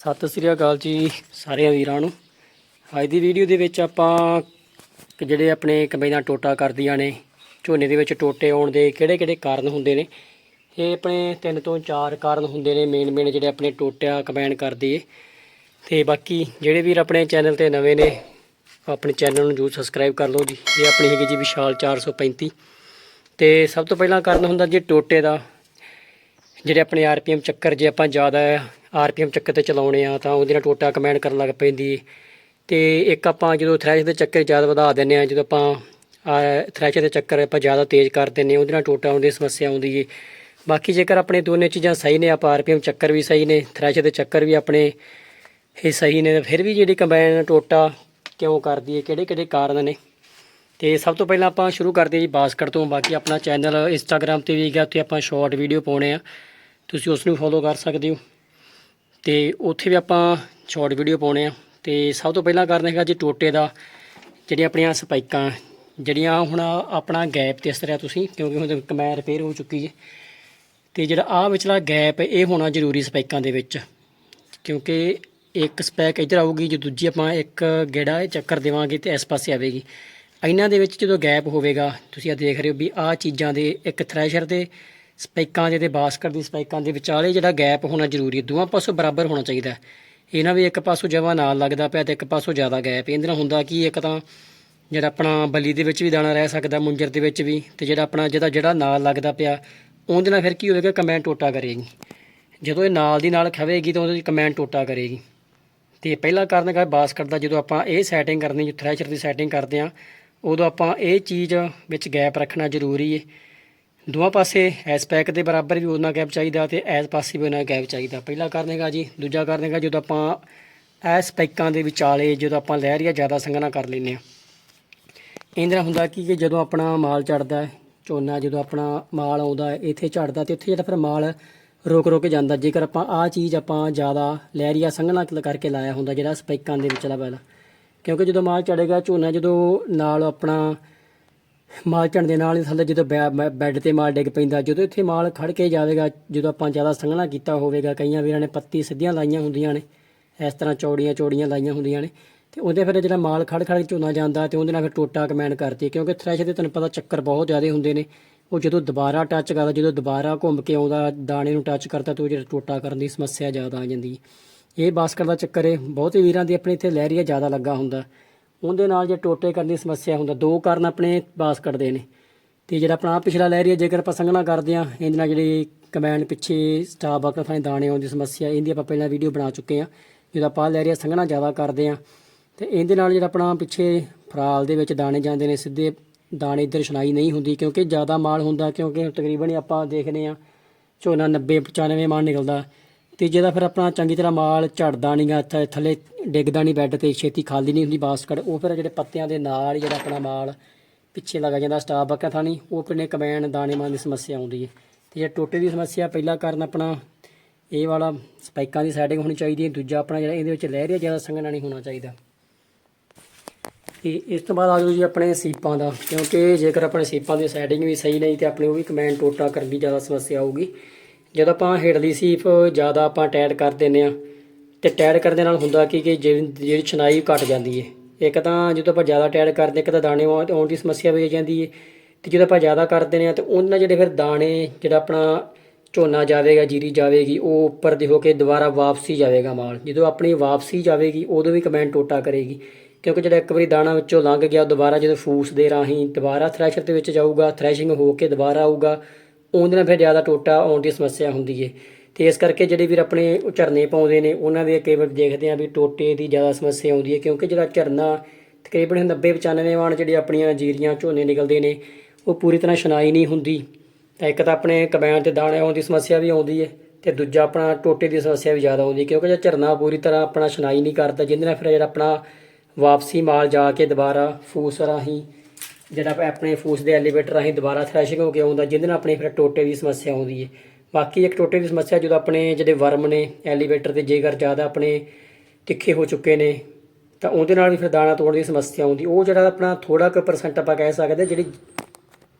ਸਤਿ ਸ੍ਰੀ ਅਕਾਲ ਜੀ ਸਾਰਿਆਂ ਵੀਰਾਂ ਨੂੰ। ਅੱਜ ਦੀ ਵੀਡੀਓ ਦੇ ਵਿੱਚ ਆਪਾਂ ਜਿਹੜੇ ਆਪਣੇ ਕੰਬਾਈਨਾਂ ਟੋਟਾ ਕਰਦੀਆਂ ਨੇ, ਝੋਨੇ ਦੇ ਵਿੱਚ ਟੋਟੇ ਆਉਣ ਦੇ ਕਿਹੜੇ ਕਿਹੜੇ ਕਾਰਨ ਹੁੰਦੇ ਨੇ, ਇਹ ਆਪਣੇ ਤਿੰਨ ਤੋਂ ਚਾਰ ਕਾਰਨ ਹੁੰਦੇ ਨੇ ਮੇਨ ਮੇਨ ਜਿਹੜੇ ਆਪਣੇ ਟੋਟਿਆ ਕੰਬਾਈਨ ਕਰਦੀ ਏ। ਤੇ ਬਾਕੀ ਜਿਹੜੇ ਵੀਰ ਆਪਣੇ ਚੈਨਲ ਤੇ ਨਵੇਂ ਨੇ, ਆਪਣੇ ਚੈਨਲ ਨੂੰ ਜਰੂਰ ਸਬਸਕ੍ਰਾਈਬ ਕਰ ਲਓ ਜੀ। ਇਹ ਆਪਣੀ ਹੈਗੀ ਜੀ ਵਿਸ਼ਾਲ 435 ਤੇ ਸਭ ਤੋਂ ਪਹਿਲਾਂ ਕਾਰਨ ਹੁੰਦਾ ਜੀ ਟੋਟੇ ਦਾ। ਜਿਹੜੇ ਆਪਣੇ ਆਰਪੀਐਮ ਚੱਕਰ ਜੇ ਆਪਾਂ ਜ਼ਿਆਦਾ ਆਰਪੀਐਮ ਚੱਕਰ ਤੇ ਚਲਾਉਣੇ ਆ, ਤਾਂ ਉਹਦੇ ਨਾਲ ਟੋਟਾ ਕਮੈਂਡ ਕਰਨ ਲੱਗ ਪੈਂਦੀ ਏ। ਤੇ ਇੱਕ ਆਪਾਂ ਜਦੋਂ ਥ੍ਰੈਸ਼ ਦੇ ਚੱਕਰ ਜ਼ਿਆਦਾ ਵਧਾ ਦਿੰਨੇ ਆ, ਜਦੋਂ ਆਪਾਂ ਥ੍ਰੈਸ਼ ਦੇ ਚੱਕਰ ਆਪਾਂ ਜ਼ਿਆਦਾ ਤੇਜ਼ ਕਰ ਦਿੰਨੇ ਆ, ਉਹਦੇ ਨਾਲ ਟੋਟਾ ਆਉਣ ਦੀ ਸਮੱਸਿਆ ਆਉਂਦੀ ਏ। ਬਾਕੀ ਜੇਕਰ ਆਪਣੇ ਦੋਨੇ ਚੀਜ਼ਾਂ ਸਹੀ ਨੇ, ਆਪਾਂ ਆਰਪੀਐਮ ਚੱਕਰ ਵੀ ਸਹੀ ਨੇ ਥ੍ਰੈਸ਼ ਦੇ ਚੱਕਰ ਵੀ ਆਪਣੇ ਇਹ ਸਹੀ ਨੇ ਫਿਰ ਵੀ ਜਿਹੜੀ ਕੰਬਾਈਨ ਟੋਟਾ ਕਿਉਂ ਕਰਦੀ ਏ, ਕਿਹੜੇ ਕਿਹੜੇ ਕਾਰਨ ਨੇ। ਤੇ ਸਭ ਤੋਂ ਪਹਿਲਾਂ ਆਪਾਂ ਸ਼ੁਰੂ ਕਰਦੇ ਹਾਂ ਜੀ ਬਾਸਕਟ ਤੋਂ। ਬਾਕੀ ਆਪਣਾ ਚੈਨਲ ਇੰਸਟਾਗ੍ਰam ਤੇ ਵੀ ਗਿਆ ਉੱਥੇ ਆਪਾਂ ਸ਼ਾਰਟ ਵੀਡੀਓ ਪਾਉਣੇ ਆ। ਤੁਸੀਂ ਉਸ ਨੂੰ ਫੋਲੋ ਕਰ ਸਕਦੇ ਹੋ। ਤੇ ਉੱਥੇ ਵੀ ਆਪਾਂ ਸ਼ਾਰਟ ਵੀਡੀਓ ਪਾਉਣੇ ਆ। ਤੇ ਸਭ ਤੋਂ ਪਹਿਲਾਂ ਕਾਰਨ ਹੈਗਾ ਜੀ ਟੋਟੇ ਦਾ, ਜਿਹੜੀਆਂ ਆਪਣੀਆਂ ਸਪਾਈਕਾਂ, ਜਿਹੜੀਆਂ ਹੁਣ ਆਪਣਾ ਗੈਪ ਤੇ ਇਸ ਤਰ੍ਹਾਂ ਤੁਸੀਂ, ਕਿਉਂਕਿ ਹੁਣ ਕਮੈਨ ਰਿਪੇਅਰ ਹੋ ਚੁੱਕੀ ਹੈ। ਤੇ ਜਿਹੜਾ ਆ ਵਿਚਲਾ ਗੈਪ ਇਹ ਹੋਣਾ ਜ਼ਰੂਰੀ ਸਪਾਈਕਾਂ ਦੇ ਵਿੱਚ। ਕਿਉਂਕਿ ਇੱਕ ਸਪੈਕ ਇੱਧਰ ਆਊਗੀ, ਜੇ ਦੂਜੀ ਆਪਾਂ ਇੱਕ ਗੇੜਾ ਚੱਕਰ ਦੇਵਾਂਗੇ ਤੇ ਇਸ ਪਾਸੇ ਆਵੇਗੀ। ਇਹਨਾਂ ਦੇ ਵਿੱਚ ਜਦੋਂ ਗੈਪ ਹੋਵੇਗਾ, ਤੁਸੀਂ ਆ ਦੇਖ ਰਹੇ ਹੋ ਵੀ ਆਹ ਚੀਜ਼ਾਂ ਦੇ ਇੱਕ ਥ੍ਰੈਸ਼ਰ ਦੇ ਸਪਾਈਕਾਂ ਦੇ ਤੇ ਬਾਸਕਟ ਦੀ ਸਪਾਈਕਾਂ ਦੇ ਵਿਚਾਲੇ ਜਿਹੜਾ ਗੈਪ ਹੋਣਾ ਜ਼ਰੂਰੀ ਹੈ, ਦੋਵਾਂ ਪਾਸੋਂ ਬਰਾਬਰ ਹੋਣਾ ਚਾਹੀਦਾ ਇਹਨਾਂ ਵੀ ਇੱਕ ਪਾਸੋਂ ਜਵਾ ਨਾਲ ਲੱਗਦਾ ਪਿਆ ਤੇ ਇੱਕ ਪਾਸੋਂ ਜ਼ਿਆਦਾ ਗੈਪ ਇਹਦੇ ਨਾਲ ਹੁੰਦਾ ਕਿ ਇੱਕ ਤਾਂ ਜਿਹੜਾ ਆਪਣਾ ਬਲੀ ਦੇ ਵਿੱਚ ਵੀ ਦਾਣਾ ਰਹਿ ਸਕਦਾ, ਮੁੰਜਰ ਦੇ ਵਿੱਚ ਵੀ ਤੇ ਜਿਹੜਾ ਆਪਣਾ ਜਿਹਦਾ ਜਿਹੜਾ ਨਾਲ ਲੱਗਦਾ ਪਿਆ, ਉਹਦੇ ਨਾਲ ਫਿਰ ਕੀ ਹੋਵੇਗਾ, ਕਮੈਂਟ ਟੋਟਾ ਕਰੇਗੀ। ਜਦੋਂ ਇਹ ਨਾਲ ਦੀ ਨਾਲ ਖਵੇਗੀ ਤਾਂ ਉਹਦੇ ਕਮੈਂਟ ਟੋਟਾ ਕਰੇਗੀ। ਤੇ ਪਹਿਲਾ ਕਾਰਨ ਹੈਗਾ ਬਾਸਕਟ ਦਾ ਜਦੋਂ ਆਪਾਂ ਇਹ ਸੈਟਿੰਗ ਕਰਨੀ ਜੋ ਥ੍ਰੈਸ਼ਰ ਦੀ ਸੈਟਿੰਗ ਕਰਦੇ ਆ ਉਦੋਂ ਆਪਾਂ ਇਹ ਚੀਜ਼ ਵਿੱਚ ਗੈਪ ਰੱਖਣਾ ਜ਼ਰੂਰੀ ਹੈ। ਦੋਵਾਂ ਪਾਸੇ ਐਸ ਪੈਕ ਦੇ ਬਰਾਬਰ ਵੀ ਉਹਨਾਂ ਗੈਪ ਚਾਹੀਦਾ ਤੇ ਐਸ ਪਾਸੇ ਵੀ ਉਹਨਾਂ ਗੈਪ ਚਾਹੀਦਾ। ਪਹਿਲਾ ਕਾਰਨ ਹੈਗਾ ਜੀ, ਦੂਜਾ ਕਾਰਨ ਹੈਗਾ ਜਦੋਂ ਆਪਾਂ ਐਸ ਪੈਕਾਂ ਦੇ ਵਿਚਾਲੇ ਜਦੋਂ ਆਪਾਂ ਲਹਿਰੀਆ ਜ਼ਿਆਦਾ ਸੰਘਣਾ ਕਰ ਲੈਂਦੇ ਆ ਇਹਦੇ ਹੁੰਦਾ ਕੀ ਕਿ ਜਦੋਂ ਆਪਣਾ ਮਾਲ ਚੜਦਾ ਝੋਨਾ ਜਦੋਂ ਆਪਣਾ ਮਾਲ ਆਉਂਦਾ ਇੱਥੇ ਝੜਦਾ ਤੇ ਉੱਥੇ ਜਿਹੜਾ ਫਿਰ ਮਾਲ ਰੋਕ ਰੁਕ ਜਾਂਦਾ। ਜੇਕਰ ਆਪਾਂ ਆਹ ਚੀਜ਼ ਆਪਾਂ ਜ਼ਿਆਦਾ ਲਹਿਰੀਆ ਸੰਘਣਾ ਕਰਕੇ ਲਾਇਆ ਹੁੰਦਾ ਜਿਹੜਾ ਸਪੈਕਾਂ ਦੇ ਵਿਚਲਾ ਪਹਿਲਾਂ ਕਿਉਂਕਿ ਜਦੋਂ ਮਾਲ ਚੜੇਗਾ, ਝੋਨਾ ਜਦੋਂ ਨਾਲ ਆਪਣਾ ਮਾਲ ਝੜਨ ਦੇ ਨਾਲ ਹੀ ਥੱਲੇ ਜਦੋਂ ਬੈ- ਬੈੱਡ ਤੇ ਮਾਲ ਡਿੱਗ ਪੈਂਦਾ, ਜਦੋਂ ਇੱਥੇ ਮਾਲ ਖੜ ਕੇ ਜਾਵੇਗਾ, ਜਦੋਂ ਆਪਾਂ ਜ਼ਿਆਦਾ ਸੰਘਣਾ ਕੀਤਾ ਹੋਵੇਗਾ, ਕਈਆਂ ਵੀਰਾਂ ਨੇ ਪੱਤੀ ਸਿੱਧੀਆਂ ਲਾਈਆਂ ਹੁੰਦੀਆਂ ਨੇ, ਇਸ ਤਰ੍ਹਾਂ ਚੌੜੀਆਂ ਚੌੜੀਆਂ ਲਾਈਆਂ ਹੁੰਦੀਆਂ ਨੇ, ਤੇ ਉਹਦੇ ਫਿਰ ਜਿਹੜਾ ਮਾਲ ਖੜ ਖੜ ਕੇ ਝੋਨਾ ਜਾਂਦਾ ਤੇ ਉਹਦੇ ਨਾਲ ਫਿਰ ਟੋਟਾ ਕਮੈਂਡ ਕਰਦੀ ਕਿਉਂਕਿ ਥ੍ਰੈਸ਼ ਦੇ ਤੁਹਾਨੂੰ ਪਤਾ ਚੱਕਰ ਬਹੁਤ ਜ਼ਿਆਦਾ ਹੁੰਦੇ ਨੇ, ਉਹ ਜਦੋਂ ਦੁਬਾਰਾ ਟੱਚ ਕਰਦਾ, ਜਦੋਂ ਦੁਬਾਰਾ ਘੁੰਮ ਕੇ ਆਉਂਦਾ, ਦਾਣੇ ਨੂੰ ਟੱਚ ਕਰਦਾ, ਤੇ ਉਹ ਜਿਹੜਾ ਟੋਟਾ ਕਰਨ ਦੀ ਸਮੱਸਿਆ ਜ਼ਿਆਦਾ ਆ ਜਾਂਦੀ ਹੈ। ਇਹ ਬਾਸਕਟ ਦਾ ਚੱਕਰ ਹੈ, ਬਹੁਤੇ ਵੀਰਾਂ ਦੀ ਆਪਣੇ ਇੱਥੇ ਲਹਿਰੀਆ ਜ਼ਿਆਦਾ ਲੱਗਾ ਹੁੰਦਾ। ਉਹਦੇ ਨਾਲ ਜੇ ਟੋਟੇ ਕਰਨ ਦੀ ਸਮੱਸਿਆ ਹੁੰਦਾ, ਦੋ ਕਾਰਨ ਆਪਣੇ ਬਾਸਕਟ ਦੇ ਨੇ। ਤੇ ਜਿਹੜਾ ਆਪਣਾ ਆਹ ਪਿਛਲਾ ਲਹਿਰੀਆ ਜੇਕਰ ਆਪਾਂ ਸੰਘਣਾ ਕਰਦੇ ਆ ਇਹਦੇ ਨਾਲ ਜਿਹੜੀ ਕਮੈਂਡ ਪਿੱਛੇ ਸਟਾਫ ਵਰਕਰ ਥਾਂ ਦਾਣੇ ਆਉਣ ਦੀ ਸਮੱਸਿਆ, ਇਹਦੀ ਆਪਾਂ ਪਹਿਲਾਂ ਵੀਡੀਓ ਬਣਾ ਚੁੱਕੇ ਆ ਜਦੋਂ ਆਪਾਂ ਆਹ ਲਹਿਰੀਆ ਸੰਘਣਾ ਜ਼ਿਆਦਾ ਕਰਦੇ ਆ ਤੇ ਇਹਦੇ ਨਾਲ ਜਿਹੜਾ ਆਪਣਾ ਪਿੱਛੇ ਫਰਾਲ ਦੇ ਵਿੱਚ ਦਾਣੇ ਜਾਂਦੇ ਨੇ, ਸਿੱਧੇ ਦਾਣੇ ਇੱਧਰ ਛਣਾਈ ਨਹੀਂ ਹੁੰਦੀ, ਕਿਉਂਕਿ ਜ਼ਿਆਦਾ ਮਾਲ ਹੁੰਦਾ, ਕਿਉਂਕਿ ਤਕਰੀਬਨ ਹੀ ਆਪਾਂ ਦੇਖਦੇ ਆ ਝੋਨਾ 90 95 ਮਾਲ ਨਿਕਲਦਾ। ਤੇ ਜਿਹਦਾ ਫਿਰ ਆਪਣਾ ਚੰਗੀ ਤਰ੍ਹਾਂ ਮਾਲ ਝੜਦਾ ਨਹੀਂਗਾ ਥੱਲੇ ਡਿੱਗਦਾ ਨਹੀਂ ਬੈੱਡ ਤੇ, ਛੇਤੀ ਖਾਲੀ ਨਹੀਂ ਹੁੰਦੀ ਬਾਸਕਟ। ਉਹ ਫਿਰ ਜਿਹੜੇ ਪੱਤਿਆਂ ਦੇ ਨਾਲ ਜਿਹੜਾ ਆਪਣਾ ਮਾਲ ਪਿੱਛੇ ਲੱਗ ਜਾਂਦਾ ਸਟਾਪ ਬੱਕਾ ਥਾਣੀ ਉਹ ਪਿੰਨੇ ਕਮੈਨ ਦਾਣੇ ਮਾਨ ਦੀ ਸਮੱਸਿਆ ਆਉਂਦੀ ਹੈ ਤੇ ਜੇ ਟੋਟੇ ਦੀ ਸਮੱਸਿਆ ਪਹਿਲਾ ਕਾਰਨ ਆਪਣਾ ਇਹ ਵਾਲਾ ਸਪਾਈਕਾਂ ਦੀ ਸੈਟਿੰਗ ਹੋਣੀ ਚਾਹੀਦੀ ਹੈ ਦੂਜਾ ਆਪਣਾ ਜਿਹੜਾ ਇਹਦੇ ਵਿੱਚ ਲਹਿਰੀਆ ਜ਼ਿਆਦਾ ਸੰਘਣਾ ਨਹੀਂ ਹੋਣਾ ਚਾਹੀਦਾ। ਤੇ ਇਸ ਤੋਂ ਬਾਅਦ ਆ ਜਾਓ ਜੀ ਆਪਣੇ ਸੀਪਾਂ ਦਾ, ਕਿਉਂਕਿ ਜੇਕਰ ਆਪਣੇ ਸੀਪਾਂ ਦੀ ਸੈਟਿੰਗ ਵੀ ਸਹੀ ਨਹੀਂ ਤੇ ਆਪਣੇ ਉਹ ਵੀ ਕਮੈਨ ਟੋਟਾ ਕਰਨ ਦੀ ਜ਼ਿਆਦਾ ਸਮੱਸਿਆ ਆਊਗੀ। ਜਦੋਂ ਆਪਾਂ ਹੇਠਲੀ ਸੀਪ ਜ਼ਿਆਦਾ ਆਪਾਂ ਟਾਇਟ ਕਰ ਦਿੰਦੇ ਆ ਤੇ ਟਾਇਟ ਕਰਨ ਦੇ ਨਾਲ ਹੁੰਦਾ ਕੀ ਕਿ ਜਿਹੜੀ ਜਿਹੜੀ ਛਨਾਈ ਘਟ ਜਾਂਦੀ ਹੈ ਇੱਕ ਤਾਂ ਜਦੋਂ ਆਪਾਂ ਜ਼ਿਆਦਾ ਟਾਇਟ ਕਰਦੇ ਇੱਕ ਤਾਂ ਦਾਣੇ ਆਉਣ ਦੀ ਸਮੱਸਿਆ ਵੀ ਆ ਜਾਂਦੀ ਹੈ ਤੇ ਜਦੋਂ ਆਪਾਂ ਜ਼ਿਆਦਾ ਕਰ ਦਿੰਦੇ ਆ ਤੇ ਉਹਨਾਂ ਜਿਹੜੇ ਫਿਰ ਦਾਣੇ, ਜਿਹੜਾ ਆਪਣਾ ਝੋਨਾ ਜਾਵੇਗਾ, ਜੀਰੀ ਜਾਵੇਗੀ, ਉਹ ਉੱਪਰ ਦੀ ਹੋ ਕੇ ਦੁਬਾਰਾ ਵਾਪਸੀ ਜਾਵੇਗਾ ਮਾਲ। ਜਦੋਂ ਆਪਣੀ ਵਾਪਸੀ ਜਾਵੇਗੀ, ਉਦੋਂ ਵੀ ਕਮੈਂਟ ਟੋਟਾ ਕਰੇਗੀ। ਕਿਉਂਕਿ ਜਿਹੜਾ ਇੱਕ ਵਾਰੀ ਦਾਣਾ ਵਿੱਚੋਂ ਲੰਘ ਗਿਆ ਦੁਬਾਰਾ ਜਦੋਂ ਫੂਸ ਦੇ ਰਾਹੀਂ ਦੁਬਾਰਾ ਥ੍ਰੈਸ਼ਰ ਦੇ ਵਿੱਚ ਜਾਊਗਾ ਥ੍ਰੈਸ਼ਿੰਗ ਹੋ ਕੇ ਦੁਬਾਰਾ ਆਊਗਾ ਉਹਦੇ ਨਾਲ ਫਿਰ ਜ਼ਿਆਦਾ ਟੋਟਾ ਆਉਣ ਦੀ ਸਮੱਸਿਆ ਹੁੰਦੀ ਹੈ ਤੇ ਇਸ ਕਰਕੇ ਜਿਹੜੇ ਵੀਰ ਆਪਣੇ ਝਰਨੇ ਪਾਉਂਦੇ ਨੇ, ਉਹਨਾਂ ਦੇ ਕਈ ਵਾਰ ਦੇਖਦੇ ਆ ਵੀ ਟੋਟੇ ਦੀ ਜ਼ਿਆਦਾ ਸਮੱਸਿਆ ਆਉਂਦੀ ਹੈ ਕਿਉਂਕਿ ਜਿਹੜਾ ਝਰਨਾ ਤਕਰੀਬਨ 90 95 ਵਾਣ ਜਿਹੜੇ ਆਪਣੀਆਂ ਜੀਰੀਆਂ ਝੋਨੇ ਨਿਕਲਦੇ ਨੇ, ਉਹ ਪੂਰੀ ਤਰ੍ਹਾਂ ਛਨਾਈ ਨਹੀਂ ਹੁੰਦੀ। ਤਾਂ ਇੱਕ ਤਾਂ ਆਪਣੇ ਕਬੈਣ ਤੇ ਦਾਣੇ ਆਉਣ ਦੀ ਸਮੱਸਿਆ ਵੀ ਆਉਂਦੀ ਹੈ ਤੇ ਦੂਜਾ ਆਪਣਾ ਟੋਟੇ ਦੀ ਸਮੱਸਿਆ ਵੀ ਜ਼ਿਆਦਾ ਆਉਂਦੀ ਕਿਉਂਕਿ ਜੇ ਝਰਨਾ ਪੂਰੀ ਤਰ੍ਹਾਂ ਆਪਣਾ ਛਨਾਈ ਨਹੀਂ ਕਰਦਾ, ਜਿਹਦੇ ਨਾਲ ਫਿਰ ਜਿਹੜਾ ਆਪਣਾ ਵਾਪਸੀ ਮਾਲ ਜਾ ਕੇ ਦੁਬਾਰਾ ਫੂਸ ਰਾਹੀਂ ਜਿਹੜਾ ਆਪਾਂ ਆਪਣੇ ਫੂਸ ਦੇ ਐਲੀਵੇਟਰ ਰਾਹੀਂ ਦੁਬਾਰਾ ਥ੍ਰੈਸ਼ਿੰਗ ਹੋ ਕੇ ਆਉਂਦਾ, ਜਿਹਦੇ ਨਾਲ ਆਪਣੇ ਫਿਰ ਟੋਟੇ ਦੀ ਸਮੱਸਿਆ ਆਉਂਦੀ ਹੈ। ਬਾਕੀ ਇੱਕ ਟੋਟੇ ਦੀ ਸਮੱਸਿਆ ਜਦੋਂ ਆਪਣੇ ਜਿਹੜੇ ਵਰਮ ਨੇ ਐਲੀਵੇਟਰ ਤੇ ਜੇਕਰ ਜ਼ਿਆਦਾ ਆਪਣੇ ਤਿੱਖੇ ਹੋ ਚੁੱਕੇ ਨੇ, ਤਾਂ ਉਹਦੇ ਨਾਲ ਵੀ ਫਿਰ ਦਾਣਾ ਤੋੜਨ ਦੀ ਸਮੱਸਿਆ ਆਉਂਦੀ। ਉਹ ਜਿਹੜਾ ਆਪਣਾ ਥੋੜਾ ਕੁ ਪਰਸੈਂਟ ਆਪਾਂ ਕਹਿ ਸਕਦੇ ਜਿਹੜੀ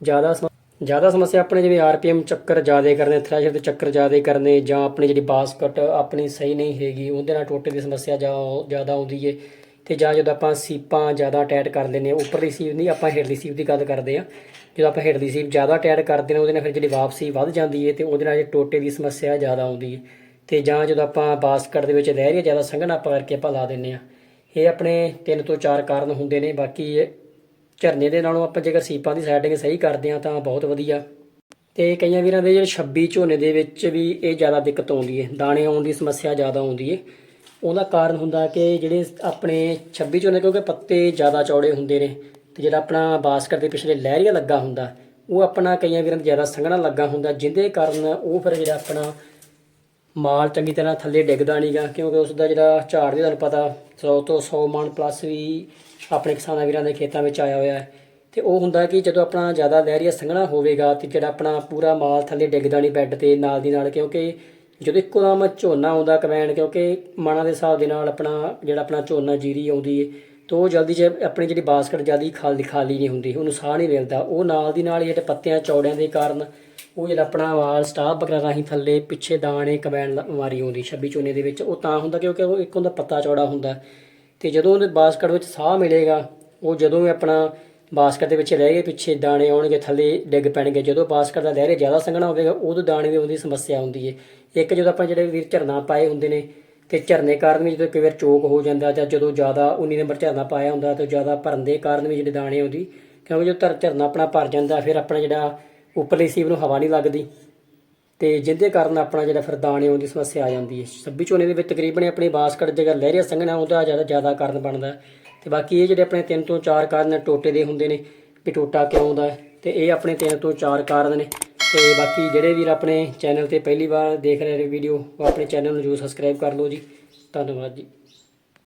ਜ਼ਿਆਦਾ ਸਮ- ਜ਼ਿਆਦਾ ਸਮੱਸਿਆ ਆਪਣੇ ਜਿਵੇਂ ਆਰਪੀਐਮ ਚੱਕਰ ਜ਼ਿਆਦਾ ਕਰਨੇ ਥ੍ਰੈਸ਼ਰ ਦੇ ਚੱਕਰ ਜ਼ਿਆਦਾ ਕਰਨੇ ਜਾਂ ਆਪਣੀ ਜਿਹੜੀ ਬਾਸਕਟ ਆਪਣੀ ਸਹੀ ਨਹੀਂ ਹੈਗੀ, ਉਹਦੇ ਨਾਲ ਟੋਟੇ ਦੀ ਸਮੱਸਿਆ ਜਾਂ- ਜ਼ਿਆਦਾ ਆਉਂਦੀ ਏ ਤੇ ਜਾਂ ਜਦੋਂ ਆਪਾਂ ਸੀਪਾਂ ਜ਼ਿਆਦਾ ਟਾਈਟ ਕਰ ਲੈਂਦੇ ਹਾਂ, ਉੱਪਰਲੀ ਸੀਪ ਨਹੀਂ, ਆਪਾਂ ਹੇਠਲੀ ਸੀਪ ਦੀ ਗੱਲ ਕਰਦੇ ਆ ਜਦੋਂ ਆਪਾਂ ਹੇਠਲੀ ਸੀਪ ਜ਼ਿਆਦਾ ਟਾਈਟ ਕਰਦੇ ਨੇ ਉਹਦੇ ਨਾਲ ਫਿਰ ਜਿਹੜੀ ਵਾਪਸੀ ਵੱਧ ਜਾਂਦੀ ਹੈ ਤੇ ਉਹਦੇ ਨਾਲ ਜਿਹੜੀ ਟੋਟੇ ਦੀ ਸਮੱਸਿਆ ਜ਼ਿਆਦਾ ਆਉਂਦੀ ਹੈ। ਤੇ ਜਾਂ ਜਦੋਂ ਆਪਾਂ ਬਾਸਕਟ ਦੇ ਵਿੱਚ ਲਹਿਰੀਆ ਜ਼ਿਆਦਾ ਸੰਘਣਾ ਪਾ ਕਰਕੇ ਆਪਾਂ ਲਾ ਦਿੰਨੇ ਆ ਇਹ ਆਪਣੇ ਤਿੰਨ ਤੋਂ ਚਾਰ ਕਾਰਨ ਹੁੰਦੇ ਨੇ, ਬਾਕੀ ਝਰਨੇ ਦੇ ਨਾਲੋਂ ਆਪਾਂ ਜੇਕਰ ਸੀਪਾਂ ਦੀ ਸੈਟਿੰਗ ਸਹੀ ਕਰਦੇ ਆ ਤਾਂ ਬਹੁਤ ਵਧੀਆ। ਤੇ ਕਈਆਂ ਵੀਰਾਂ ਦੇ ਜਿਹੜੇ 26 ਝੋਨੇ ਦੇ ਵਿੱਚ ਵੀ ਇਹ ਜ਼ਿਆਦਾ ਦਿੱਕਤ ਆਉਂਦੀ ਹੈ, ਦਾਣੇ ਆਉਣ ਦੀ ਸਮੱਸਿਆ ਜ਼ਿਆਦਾ ਆਉਂਦੀ ਹੈ। ਉਹਦਾ ਕਾਰਨ ਹੁੰਦਾ ਕਿ ਜਿਹੜੇ ਆਪਣੇ 26 ਝੋਨੇ ਕਿਉਂਕਿ ਪੱਤੇ ਜ਼ਿਆਦਾ ਚੌੜੇ ਹੁੰਦੇ ਨੇ ਤੇ ਜਿਹੜਾ ਆਪਣਾ ਬਾਸਕਰ ਦੇ ਪਿਛਲੇ ਲਹਿਰੀਆ ਲੱਗਾ ਹੁੰਦਾ, ਉਹ ਆਪਣਾ ਕਈਆਂ ਵੀਰਾਂ ਦੇ ਜ਼ਿਆਦਾ ਸੰਘਣਾ ਲੱਗਾ ਹੁੰਦਾ ਜਿਹਦੇ ਕਾਰਨ ਉਹ ਫਿਰ ਜਿਹੜਾ ਆਪਣਾ ਮਾਲ ਚੰਗੀ ਤਰ੍ਹਾਂ ਥੱਲੇ ਡਿੱਗਦਾ ਨਹੀਂਗਾ ਕਿਉਂਕਿ ਉਸ ਦਾ ਜਿਹੜਾ ਝਾੜ ਵੀ ਤੁਹਾਨੂੰ ਪਤਾ 100 ਤੋਂ 100 ਮਣ ਪਲੱਸ ਵੀ ਆਪਣੇ ਕਿਸਾਨਾਂ ਵੀਰਾਂ ਦੇ ਖੇਤਾਂ ਵਿੱਚ ਆਇਆ ਹੋਇਆ ਹੈ। ਤੇ ਉਹ ਹੁੰਦਾ ਕਿ ਜਦੋਂ ਆਪਣਾ ਜ਼ਿਆਦਾ ਲਹਿਰੀਆ ਸੰਘਣਾ ਹੋਵੇਗਾ ਤੇ ਜਿਹੜਾ ਆਪਣਾ ਪੂਰਾ ਮਾਲ ਥੱਲੇ ਡਿੱਗਦਾ ਨਹੀਂ ਬੈੱਡ ਤੇ ਨਾਲ ਦੀ ਨਾਲ, ਕਿਉਂਕਿ ਜਦੋਂ ਇੱਕੋ ਦਮ ਝੋਨਾ ਆਉਂਦਾ ਕਵੈਣ ਕਿਉਂਕਿ ਮਣਾਂ ਦੇ ਹਿਸਾਬ ਦੇ ਨਾਲ ਆਪਣਾ, ਜਿਹੜਾ ਆਪਣਾ ਝੋਨਾ ਜੀਰੀ ਆਉਂਦੀ ਏ, ਤਾਂ ਉਹ ਜਲਦੀ ਚ ਆਪਣੀ ਜਿਹੜੀ ਬਾਸਕਟ ਜਲਦੀ ਖਾਲੀ ਖਾਲੀ ਨਹੀਂ ਹੁੰਦੀ, ਉਹਨੂੰ ਸਾਹ ਨਹੀਂ ਮਿਲਦਾ। ਉਹ ਨਾਲ ਦੀ ਨਾਲ ਜਿਹੜੇ ਪੱਤਿਆਂ, ਚੌੜਿਆਂ ਦੇ ਕਾਰਨ ਉਹ ਜਿਹੜਾ ਆਪਣਾ ਵਾਲ ਸਟਾਪ ਬਕਰਾ ਰਾਹੀਂ ਥੱਲੇ ਪਿੱਛੇ ਦਾਣੇ ਕਬੈਣ ਲ- ਮਾਰੀ ਆਉਂਦੀ 26 ਚੋਨੇ ਦੇ ਵਿੱਚ। ਉਹ ਤਾਂ ਹੁੰਦਾ ਕਿਉਂਕਿ ਉਹ ਇੱਕ ਹੁੰਦਾ ਪੱਤਾ ਚੌੜਾ ਹੁੰਦਾ। ਤੇ ਜਦੋਂ ਉਹਦੇ ਬਾਸਕਟ ਵਿੱਚ ਸਾਹ ਮਿਲੇਗਾ, ਉਹ ਜਦੋਂ ਆਪਣਾ ਬਾਸਕਟ ਦੇ ਵਿੱਚ ਰਹਿ ਗਏ, ਪਿੱਛੇ ਦਾਣੇ ਆਉਣਗੇ, ਥੱਲੇ ਡਿੱਗ ਪੈਣਗੇ। ਜਦੋਂ ਬਾਸਕਟ ਦਾ ਲਹਿਰੇ ਜ਼ਿਆਦਾ ਸੰਘਣਾ ਹੋਵੇਗਾ, ਉਦੋਂ ਦਾਣੇ ਦੀ ਉਹਦੀ ਸਮੱਸਿਆ ਹੁੰਦੀ ਹੈ ਇੱਕ ਜਦੋਂ ਆਪਾਂ ਜਿਹੜੇ ਵੀਰ ਝਰਨਾ ਪਾਏ ਹੁੰਦੇ ਨੇ, ਤੇ ਝਰਨੇ ਕਾਰਨ ਵੀ ਜਦੋਂ ਕਈ ਵਾਰ ਚੋਕ ਹੋ ਜਾਂਦਾ, ਜਾਂ ਜਦੋਂ ਜ਼ਿਆਦਾ 19 ਨੰਬਰ ਝਰਨਾ ਪਾਇਆ ਹੁੰਦਾ, ਤਾਂ ਜ਼ਿਆਦਾ ਭਰਨ ਦੇ ਕਾਰਨ ਵੀ ਜਿਹੜੇ ਦਾਣੇ ਆਉਂਦੀ, ਕਿਉਂਕਿ ਜਦੋਂ ਧਰ ਝਰਨਾ ਆਪਣਾ ਭਰ ਜਾਂਦਾ, ਫਿਰ ਆਪਣਾ ਜਿਹੜਾ ਉੱਪਰਲੀ ਸੀਵ ਨੂੰ ਹਵਾ ਨਹੀਂ ਲੱਗਦੀ। ਤੇ ਜਿਹਦੇ ਕਾਰਨ ਆਪਣਾ ਜਿਹੜਾ ਫਿਰ ਦਾਣੇ ਆਉਣ ਦੀ ਸਮੱਸਿਆ ਆ ਜਾਂਦੀ ਹੈ ਸੱਬੀ ਝੋਨੇ ਦੇ ਵਿੱਚ ਤਕਰੀਬਨ ਆਪਣੀ ਬਾਸਕਟ ਜੇਕਰ ਲਹਿਰੀਆ ਸੰਘਣਾ ਉਹਦਾ ਜ਼ਿਆਦਾ ਜ਼ਿਆਦਾ ਕਾਰਨ ਬਣਦਾ। ਤੇ ਬਾਕੀ ਇਹ ਜਿਹੜੇ ਆਪਣੇ ਤਿੰਨ ਤੋਂ ਚਾਰ ਕਾਰਨ ਟੋਟੇ ਦੇ ਹੁੰਦੇ ਨੇ ਵੀ ਟੋਟਾ ਕਿਉਂ ਆਉਂਦਾ ਹੈ, ਤੇ ਇਹ ਆਪਣੇ ਤਿੰਨ ਤੋਂ ਚਾਰ ਕਾਰਨ ਨੇ। ਤੇ ਬਾਕੀ ਜਿਹੜੇ ਵੀਰ ਆਪਣੇ ਚੈਨਲ ਤੇ ਪਹਿਲੀ ਵਾਰ ਦੇਖ ਰਹੇ ਨੇ ਵੀਡੀਓ ਉਹ ਆਪਣੇ ਚੈਨਲ ਨੂੰ ਜਰੂਰ ਸਬਸਕ੍ਰਾਈਬ ਕਰ ਲਓ ਜੀ। ਧੰਨਵਾਦ ਜੀ।